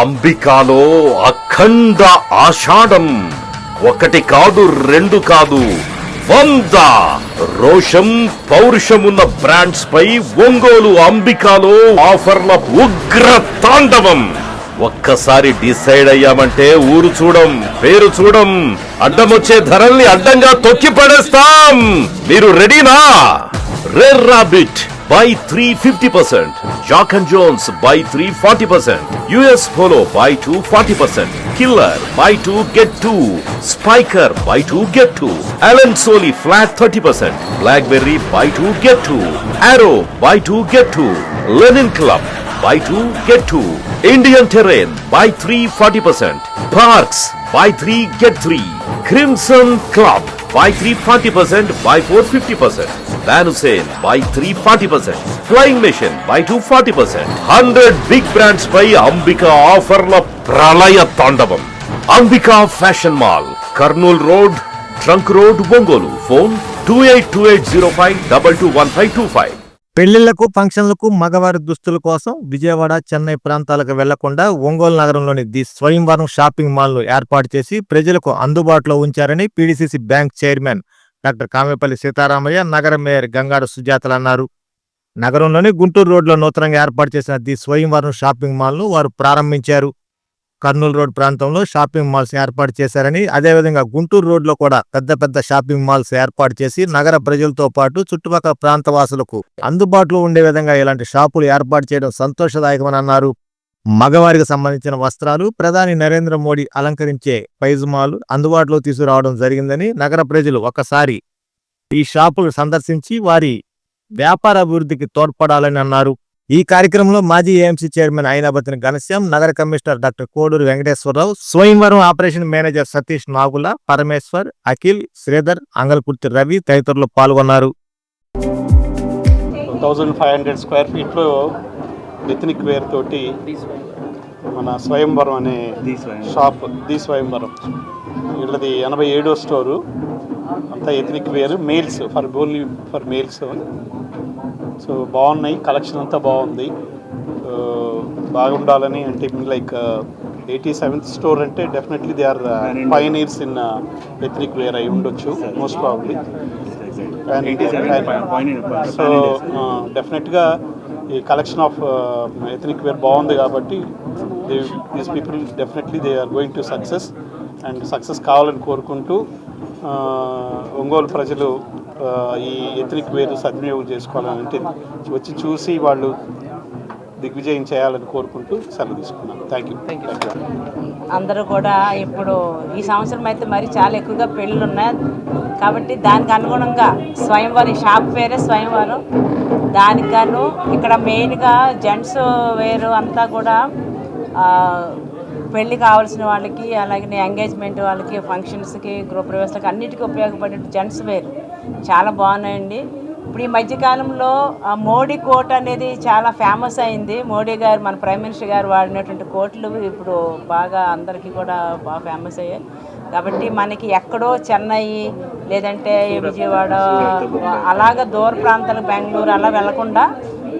అంబికాలో అఖండ ఆషాఢం. ఒకటి కాదు రెండు కాదు. వంద రోషం పౌరుషమున్న బ్రాండ్స్ పై ఒంగోలు అంబికాలో ఆఫర్ల ఉగ్ర తాండవం. ఒక్కసారి డిసైడ్ అయ్యామంటే ఊరు చూడం పేరు చూడం. అడ్డమొచ్చే ధరల్ని అడ్డంగా తొక్కి పడేస్తాం మీరు రెడీనా? Red rabbit by 350%. Jock and Jones by 340%. US Polo by 240%. Killer by 2 get 2. Spiker by 2 get 2. Alan Soli flat 30%. Blackberry by 2 get 2. Arrow by 2 get 2. Lenin Club by 2 get 2. Indian Terrain by 340%. Parks by 3 get 3. Crimson Club crimson club by three forty percent by four fifty percent Van Hussein by 340%. Flying Machine by 240%. 100 big brands పై అంబిక ఆఫర్ల ప్రళయ తాండవం Ambika fashion mall Kurnool road trunk road Ongole phone two eight two eight zero five double two one five two five పెళ్ళిళ్ళకు ఫంక్షన్లకు మగవారి దుస్తుల కోసం విజయవాడ చెన్నై ప్రాంతాలకు వెళ్ళకుండా ఒంగోలు నగరంలోని ది స్వయంవరం షాపింగ్ మాల్ను ఏర్పాటు చేసి ప్రజలకు అందుబాటులో ఉంచారని PDCC bank chairman doctor Kamepalli Sitaramaiah నగర మేయర్ గంగాడ సుజాతలు అన్నారు. నగరంలోని గుంటూరు రోడ్లో నూతనంగా ఏర్పాటు చేసిన ది స్వయంవరం షాపింగ్ మాల్ను వారు ప్రారంభించారు. కర్నూలు రోడ్ ప్రాంతంలో షాపింగ్ మాల్స్ ఏర్పాటు చేశారని అదేవిధంగా గుంటూరు రోడ్లో కూడా పెద్ద పెద్ద షాపింగ్ మాల్స్ ఏర్పాటు చేసి నగర ప్రజలతో పాటు చుట్టుపక్కల ప్రాంత వాసులకు అందుబాటులో ఉండే విధంగా ఇలాంటి షాపులు ఏర్పాటు చేయడం సంతోషదాయకమని అన్నారు. మగవారికి సంబంధించిన వస్త్రాలు ప్రధాని నరేంద్ర మోడీ అలంకరించే పైజుమాలు అందుబాటులో తీసుకురావడం జరిగిందని నగర ప్రజలు ఒకసారి ఈ షాపులు సందర్శించి వారి వ్యాపార అభివృద్ధికి తోడ్పడాలని అన్నారు. ఈ కార్యక్రమంలో మాజీ ఏఎంసీ చైర్మన్ అయినాబతిని ఘనశ్యాం నగర commissioner doctor Koduru Venkateswararao Swayamvaram operation manager Satish Nagula Parameshwar Akhil Sridhar Angalkurthi Ravi తదితరులు పాల్గొన్నారు. థౌజండ్ ఫైవ్ హండ్రెడ్ స్క్వేర్ ఫీట్లో ఎథనిక్ వేర్ తోటి మన స్వయంవరం అనే షాప్ ది స్వయంవరం. వీళ్ళది ఎనభై ఏడో స్టోరు. అంతా ethnic wear. Males for only for males so బాగున్నాయి కలెక్షన్ అంతా బాగుంది. బాగుండాలని అంటే లైక్ ఎయిటీ సెవెంత్ స్టోర్ అంటే definitely they are pioneers in ethnic wear అయి ఉండొచ్చు మోస్ట్ ప్రాబ్లీ సో డెఫినెట్గా ఈ కలెక్షన్ ఆఫ్ ఎథనిక్ వేర్ బాగుంది కాబట్టి these people definitely they are going to success and success కావాలని కోరుకుంటూ ఒంగోలు ప్రజలు ఈ ఎథనిక్ వేర్ సద్వినియోగం చేసుకోవాలని అంటే వచ్చి చూసి వాళ్ళు దిగ్విజయం చేయాలని కోరుకుంటూ సెలవు తీసుకున్నాను. థ్యాంక్ యూ అందరూ కూడా ఇప్పుడు ఈ సంవత్సరం అయితే మరి చాలా ఎక్కువగా పెళ్ళిళ్ళు ఉన్నాయి. కాబట్టి దానికి అనుగుణంగా స్వయంవరం షాప్ పేరే స్వయంవరం దానికి గాను ఇక్కడ మెయిన్గా జెంట్స్ వేరు అంతా కూడా పెళ్ళి కావాల్సిన వాళ్ళకి అలాగే ఎంగేజ్మెంట్ వాళ్ళకి ఫంక్షన్స్కి గృహప్రవేశాలకి అన్నిటికీ ఉపయోగపడే జెంట్స్ వేరు. చాలా బాగున్నాయండి. ఇప్పుడు ఈ మధ్యకాలంలో మోడీ కోట్ అనేది చాలా ఫేమస్ అయింది. మోడీ గారు మన ప్రైమ్ మినిస్టర్ గారు వాడినటువంటి కోట్లు ఇప్పుడు బాగా అందరికీ కూడా బాగా ఫేమస్ అయ్యాయి. కాబట్టి మనకి ఎక్కడో చెన్నై లేదంటే విజయవాడ అలాగ దూర ప్రాంతాలకు బెంగళూరు అలా వెళ్ళకుండా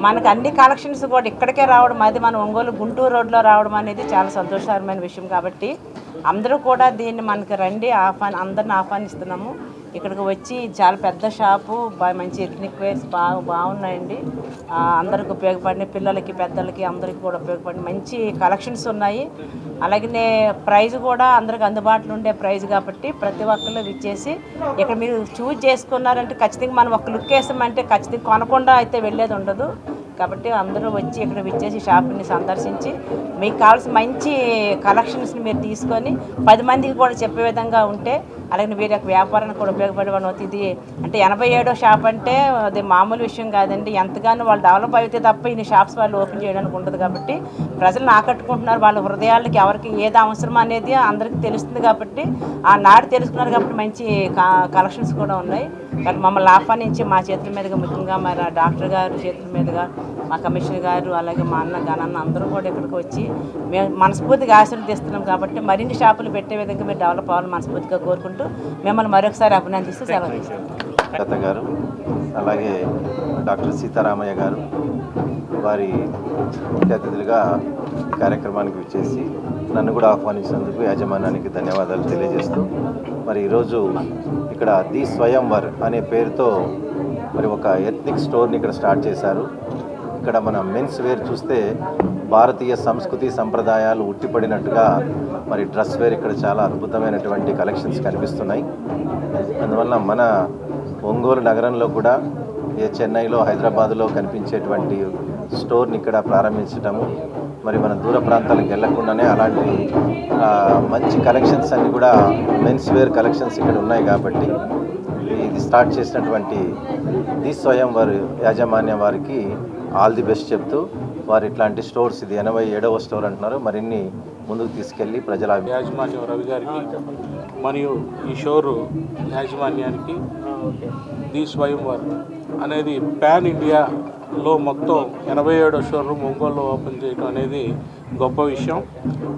మనకు అన్ని కలెక్షన్స్ కూడా ఇక్కడికే రావడం అది మన ఒంగోలు గుంటూరు రోడ్లో రావడం అనేది చాలా సంతోషకరమైన విషయం. కాబట్టి అందరూ కూడా దీన్ని మనకి రండి ఆహ్వాన్ అందరిని ఆహ్వానిస్తున్నాము. ఇక్కడికి వచ్చి చాలా పెద్ద షాపు బాగా మంచి ఎథనిక్ వేర్స్ బాగా బాగున్నాయండి. అందరికి ఉపయోగపడిన పిల్లలకి పెద్దలకి అందరికి కూడా ఉపయోగపడిన మంచి కలెక్షన్స్ ఉన్నాయి. అలాగే ప్రైజ్ కూడా అందరికి అందుబాటులో ఉండే ప్రైజ్ కాబట్టి ప్రతి ఒక్కళ్ళు ఇచ్చేసి ఇక్కడ మీరు చూజ్ చేసుకున్నారంటే ఖచ్చితంగా మనం ఒక లుక్ వేసామంటే ఖచ్చితంగా కొనకుండా అయితే వెళ్ళేది ఉండదు. కాబట్టి అందరూ వచ్చి ఇక్కడ విచ్చేసి షాప్ని సందర్శించి మీకు కావాల్సిన మంచి కలెక్షన్స్ని మీరు తీసుకొని పది మందికి కూడా చెప్పే విధంగా ఉంటే అలాగే వీరి యొక్క వ్యాపారానికి కూడా ఉపయోగపడే ఇది అంటే ఎనభై ఏడో షాప్ అంటే అది మామూలు విషయం కాదండి. ఎంతగానో వాళ్ళు డెవలప్ అయితే తప్ప ఇన్ని షాప్స్ వాళ్ళు ఓపెన్ చేయడానికి ఉండదు కాబట్టి ప్రజలను ఆకట్టుకుంటున్నారు. వాళ్ళ హృదయాలకి ఎవరికి ఏది అవసరం అనేది అందరికీ తెలుస్తుంది కాబట్టి ఆ నాడు తెలుసుకున్నారు కాబట్టి మంచి కలెక్షన్స్ కూడా ఉన్నాయి. కానీ మమ్మల్ని ఆహ్వానించి మా చేతుల మీదుగా ముఖ్యంగా మరి డాక్టర్ గారు చేతుల మీదుగా మా కమిషనర్ గారు అలాగే మా అన్న గణన్న అందరూ కూడా ఇక్కడికి వచ్చి మేము మనస్ఫూర్తిగా ఆశీర్వదిస్తున్నాం కాబట్టి మరిన్ని షాపులు పెట్టే విధంగా మీరు డెవలప్ అవ్వాలని మనస్ఫూర్తిగా కోరుకుంటూ మిమ్మల్ని మరొకసారి అభినందిస్తూ సెలవు లత గారు అలాగే డాక్టర్ సీతారామయ్య గారు వారి ముఖ్య అతిథులుగా కార్యక్రమానికి విచ్చేసి నన్ను కూడా ఆహ్వానించినందుకు యాజమాన్యానికి ధన్యవాదాలు తెలియజేస్తూ మరి ఈరోజు ఇక్కడ ది స్వయంవర్ అనే పేరుతో మరి ఒక ఎథ్నిక్ స్టోర్ని ఇక్కడ స్టార్ట్ చేశారు. ఇక్కడ మన మెన్స్ వేర్ చూస్తే భారతీయ సంస్కృతి సంప్రదాయాలు ఉట్టిపడినట్టుగా మరి డ్రెస్ వేర్ ఇక్కడ చాలా అద్భుతమైనటువంటి కలెక్షన్స్ కనిపిస్తున్నాయి. అందువల్ల మన ఒంగోలు నగరంలో కూడా ఏ చెన్నైలో హైదరాబాద్లో కనిపించేటువంటి స్టోర్ని ఇక్కడ ప్రారంభించటము మరి మన దూర ప్రాంతాలకు వెళ్ళకుండానే అలాంటి మంచి కలెక్షన్స్ అన్నీ కూడా మెన్స్ వేర్ కలెక్షన్స్ ఇక్కడ ఉన్నాయి కాబట్టి ఇది స్టార్ట్ చేసినటువంటి ది స్వయం వారి యాజమాన్యం వారికి ఆల్ ది బెస్ట్ చెప్తూ వారు ఇట్లాంటి స్టోర్స్ ఇది ఎనభై ఏడవ స్టోర్ అంటున్నారు. మరిన్ని ముందుకు తీసుకెళ్ళి ప్రజల యాజమాన్యం రవి గారికి మరియు ఈ షోరు యాజమాన్యానికి ది స్వయంవర్ అనేది పాన్ ఇండియాలో మొత్తం ఎనభై ఏడో షోరూమ్ ఒంగోలులో ఓపెన్ చేయడం అనేది గొప్ప విషయం.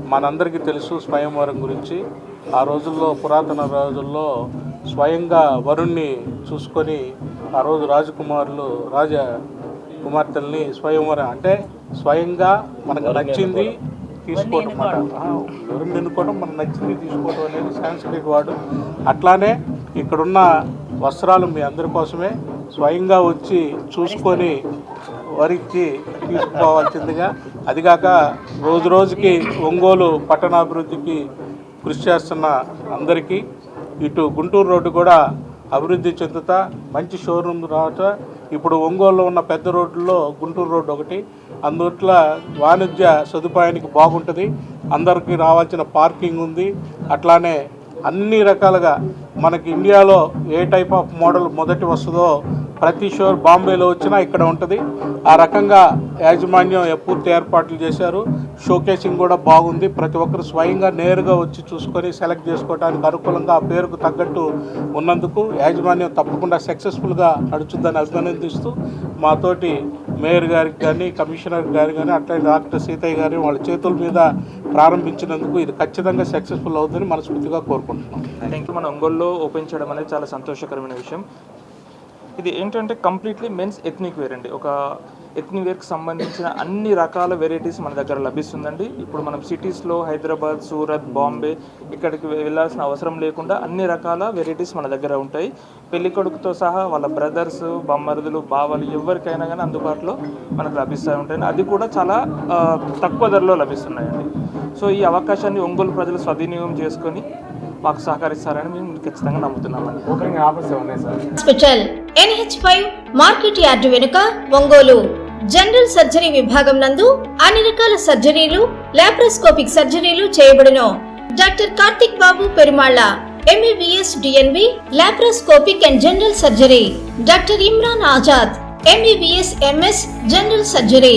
మనందరికీ తెలుసు స్వయంవరం గురించి. ఆ రోజుల్లో పురాతన రోజుల్లో స్వయంగా వరుణ్ణి చూసుకొని ఆ రోజు రాజకుమారులు రాజా కుమార్తెల్ని స్వయంవరం అంటే స్వయంగా మనకు నచ్చింది తీసుకోవటం అన్నమాట. ఎవరిని ఎన్నుకోవడం మనకు నచ్చింది తీసుకోవడం అనేది సాంస్కృతిక వాడు. అట్లానే ఇక్కడున్న వస్త్రాలు మీ అందరి కోసమే స్వయంగా వచ్చి చూసుకొని వరించి తీసుకోవాల్సిందిగా అదిగాక రోజు రోజుకి ఒంగోలు పట్టణాభివృద్ధికి కృషి చేస్తున్న అందరికీ ఇటు గుంటూరు రోడ్డు కూడా అభివృద్ధి చెందుతా మంచి షోరూమ్ రావట. ఇప్పుడు ఒంగోలులో ఉన్న పెద్ద రోడ్డులో గుంటూరు రోడ్డు ఒకటి. అందువల్ల వాణిజ్య సదుపాయానికి బాగుంటుంది. అందరికీ రావాల్సిన పార్కింగ్ ఉంది. అట్లానే అన్ని రకాలుగా మనకి ఇండియాలో ఏ టైప్ ఆఫ్ మోడల్ మొదటి వస్తుందో ప్రతి షోర్ బాంబేలో వచ్చినా ఇక్కడ ఉంటుంది. ఆ రకంగా యాజమాన్యం పూర్తి ఏర్పాట్లు చేశారు. షోకేసింగ్ కూడా బాగుంది. ప్రతి ఒక్కరు స్వయంగా నేరుగా వచ్చి చూసుకొని సెలెక్ట్ చేసుకోవడానికి అనుకూలంగా ఆ పేరుకు తగ్గట్టు ఉన్నందుకు యాజమాన్యం తప్పకుండా సక్సెస్ఫుల్గా నడుచుద్దని అభినందిస్తూ మాతోటి మేయర్ గారికి కానీ కమిషనర్ గారు కానీ అట్లనే డాక్టర్ సీతయ్య గారి వాళ్ళ చేతుల మీద ప్రారంభించినందుకు ఇది ఖచ్చితంగా సక్సెస్ఫుల్ అవుతుందని మనస్ఫూర్తిగా కోరుకుంటున్నాం. థ్యాంక్ యూ మన ఒంగోలులో ఓపెన్ చేయడం అనేది చాలా సంతోషకరమైన విషయం. ఇది ఏంటంటే కంప్లీట్లీ మెన్స్ ఎథ్నిక్ వేర్ అండి. ఒక ఎథ్నిక్ వేర్కి సంబంధించిన అన్ని రకాల వెరైటీస్ మన దగ్గర లభిస్తుందండి. ఇప్పుడు మనం సిటీస్లో హైదరాబాద్ సూరత్ బాంబే ఇక్కడికి వెళ్ళాల్సిన అవసరం లేకుండా అన్ని రకాల వెరైటీస్ మన దగ్గర ఉంటాయి. పెళ్ళి కొడుకుతో సహా వాళ్ళ బ్రదర్స్ బొమ్మరుదులు బావలు ఎవరికైనా కానీ అందుబాటులో మనకు లభిస్తూ ఉంటాయి అది కూడా చాలా తక్కువ ధరలో లభిస్తున్నాయండి. సో ఈ అవకాశాన్ని ఒంగోలు ప్రజలు సద్వినియోగం చేసుకొని మాకు సహకరిస్తారని మేము ఖచ్చితంగా నమ్ముతున్నామండి. Hospital NH five market yard వెనుక ఒంగోలు. జనరల్ సర్జరీ విభాగం నందు అన్ని రకాల సర్జరీలు లాప్రోస్కోపిక్ సర్జరీలు చేయబడును. Doctor Karthik Babu Perumalla MBBS DNB laparoscopic and general surgery. Doctor Imran Azad MBBS MS general surgery.